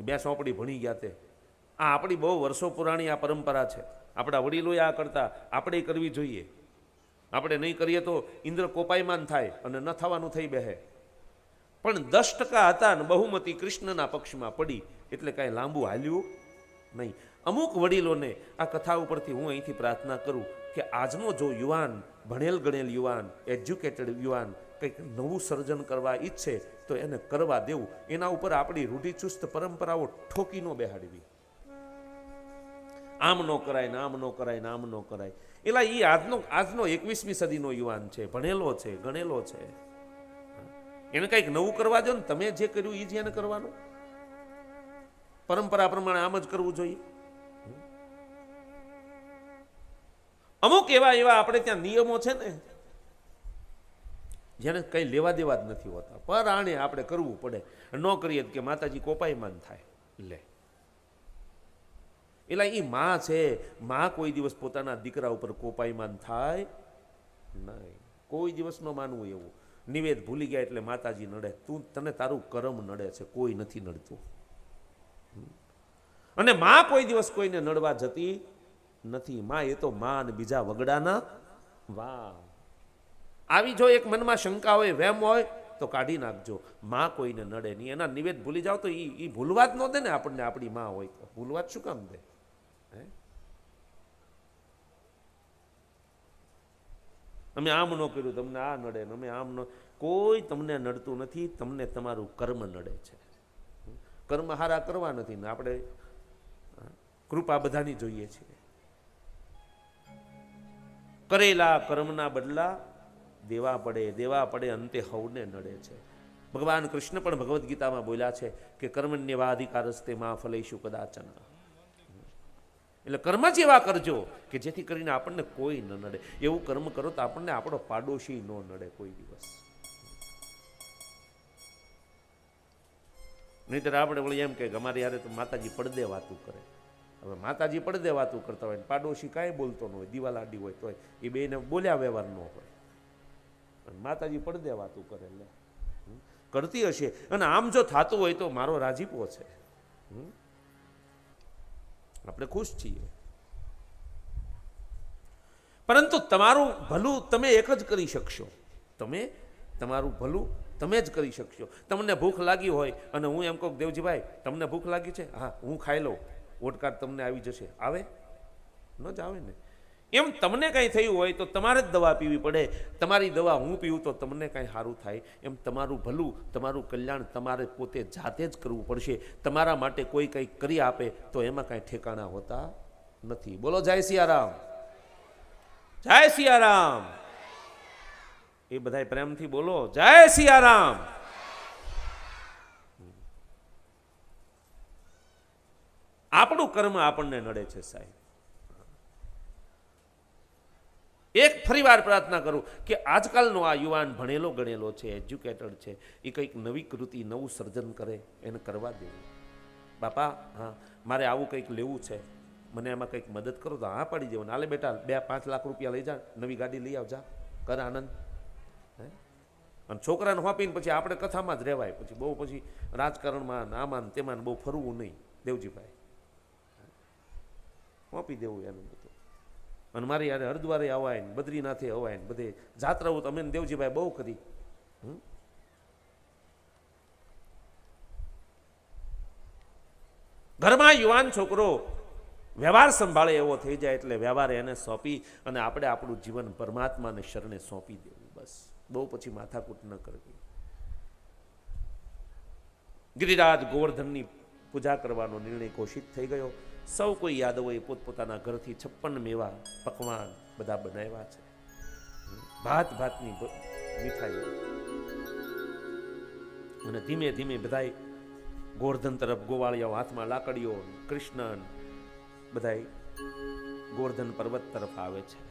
એ બે સોંપડી ભણી ગયા તે. આ આપણી બહુ વર્ષો પુરાણી આ પરંપરા છે. આપણા વડીલોએ આ કરતા, આપણે કરવી જોઈએ. આપણે નહીં કરીએ તો ઇન્દ્ર કોપાયમાન થાય અને ન થવાનું થઈ બેહે. પણ દસ ટકા હતા ને બહુમતી કૃષ્ણના પક્ષમાં પડી એટલે કાંઈ લાંબુ હાલ્યું નહીં. અમુક વડીલોને આ કથા ઉપરથી હું અહીંથી પ્રાર્થના કરું કે આજનો જો યુવાન, ભણેલ ગણેલ યુવાન એજ્યુકેટેડ યુવાન કંઈક નવું સર્જન કરવા ઈચ્છે તો એને કરવા દેવું. એના ઉપર આપણી રૂઢિચુસ્ત પરંપરાઓ ઠોકી ન બેહાડવી. આમ ન કરાય ને આમ ન કરાય ને આમ ન કરાય. એટલે એ આજનો આજનો એકવીસમી સદીનો યુવાન છે, ભણેલો છે, ગણેલો છે. એને કંઈક નવું કરવા દો ને તમે જે કર્યું એ જ એને કરવાનું. પરંપરા પ્રમાણે આમ જ કરવું જોઈએ. અમુક એવા એવા આપણે ત્યાં નિયમો છે ને, જેને કંઈ લેવા દેવા જ નથી હોતા. પર આણે આપણે કરવું પડે. ન કરીએ કે માતાજી કોપાયમાન થાય. લે. એટલે એ માં છે, માં કોઈ દિવસ પોતાના દીકરા ઉપર કોપાયમાન થાય નહીં. કોઈ દિવસ ન માનવું એવું. નિવેદ ભૂલી ગયા એટલે માતાજી નડે. તું, તને તારું કરમ નડે છે. કોઈ નથી નડતું. અને માં કોઈ દિવસ કોઈને નડવા જતી નથી. માં એ તો માં બીજા વગડાના વાહ આવી જો એક મનમાં શંકા હોય, વેમ હોય, તો કાઢી નાખજો. માં કોઈને નડે નહીં. એના નિવેદ ભૂલી જાઓ તો એ એ ભૂલવા જ દે ને આપણને આપણી માં હોય તો. ભૂલવા શું કામ દે? હે? અમે આમ ન કર્યું, તમને આ નડે અમે આમ ન, કોઈ તમને નડતું નથી, તમને તમારું કર્મ નડે છે. કર્મ હારા કરવા નથી ને આપણે કૃપા બધાની જોઈએ છીએ કરેલા કર્મના બદલા દેવા પડે દેવા પડે, અંતે હવને નડે છે. ભગવાન કૃષ્ણ પણ ભગવદ્ ગીતામાં બોલ્યા છે કે કર્મણ્યવાધિકારસ્તે મા ફલેશુ કદાચન. એટલે કર્મ જ એવા કરજો કે જેથી કરીને આપણને કોઈ ન નડે. એવું કર્મ કરો તો આપણને આપણો પાડોશી ન નડે કોઈ દિવસ. નહીતર આપણે એમ કે અમારે યારે તો માતાજી પડદે વાતું કરે. હવે માતાજી પડદે વાતું કરતા હોય પાડોશી કાંઈ બોલતો ન હોય દિવાલ આડી હોય તોય, એ બેને બોલ્યા વ્યવહાર ન હોય. અને માતાજી પડદે વાતું કરે એટલે કરતી હશે. અને આમ જો થતું હોય તો મારો રાજીપો છે? આપણે ખુશ છીએ. પરંતુ તમારું ભલું તમે એક જ કરી શકશો. તમે, તમારું ભલું તમે જ કરી શકશો. તમને ભૂખ લાગી હોય અને હું એમ કહું દેવજીભાઈ, તમને ભૂખ લાગી છે? હા, હું ખાઈ લઉં. ઓટકાર તમને આવી જશે. આવે? ન જ આવે ને. એમ તમને કાંઈ થયું હોય તો તમારે જ દવા પીવી પડે. તમારી દવા હું પીવું તો તમને કાંઈ સારું થાય. એમ તમારું ભલું, તમારું કલ્યાણ તમારે પોતે જાતે જ કરવું પડશે. તમારા માટે કોઈ કંઈક કરી આપે તો એમાં કાંઈ ઠેકાણા હોતા નથી. બોલો, જય સિયારામ. જય સિયારામ. એ બધાય પ્રેમથી બોલો. જય સિયારામ. આપણું કર્મ આપણને નડે છે સાહેબ. એક ફરીવાર પ્રાર્થના કરું કે આજકાલનો આ યુવાન ભણેલો ગણેલો છે, એજ્યુકેટેડ છે, એ કંઈક નવી કૃતિ, નવું સર્જન કરે, એને કરવા દેવું બાપા, હા, મારે આવું કંઈક લેવું છે. મને એમાં કંઈક મદદ કરો તો હા પાડી દેવું નાલે બેટા, બે, પાંચ લાખ રૂપિયા લઈ જા, નવી ગાડી લઈ આવજા. કર આનંદ. હે? અને છોકરાને હોપીને પછી આપણે કથામાં જ રહેવાય. પછી બહુ પછી રાજકારણમાં આમાં તેમાં બહુ ફરવું નહીં. દેવજીભાઈ. હોપી દેવું એનું બધું. અને મારે યારે હરદ્વારે અવાય ને બદ્રીનાથે અવાય ને બધે જાત્રાઓ તમે દેવજીભાઈ બહુ કરી? ઘરમાં યુવાન છોકરો વ્યવહાર સંભાળે એવો થઈ જાય એટલે વ્યવહાર એને સોંપી અને આપણે આપણું જીવન પરમાત્માને શરણે સોંપી દેવું બસ. બહુ પછી માથાકૂટ ન કરવી. ગિરિરાજ ગોવર્ધનની પૂજા કરવાનો નિર્ણય ઘોષિત થઈ ગયો. સૌ કોઈ યાદવોએ પોતપોતાના ઘરથી છપ્પન મેવા પકવાન બધા બનાવ્યા છે. ભાત ભાતની મીઠાઈઓ. અને ધીમે ધીમે બધાય ગોર્ધન તરફ ગોવાળિયાઓ હાથમાં લાકડીઓ કૃષ્ણ બધાય ગોર્ધન પર્વત તરફ આવે છે.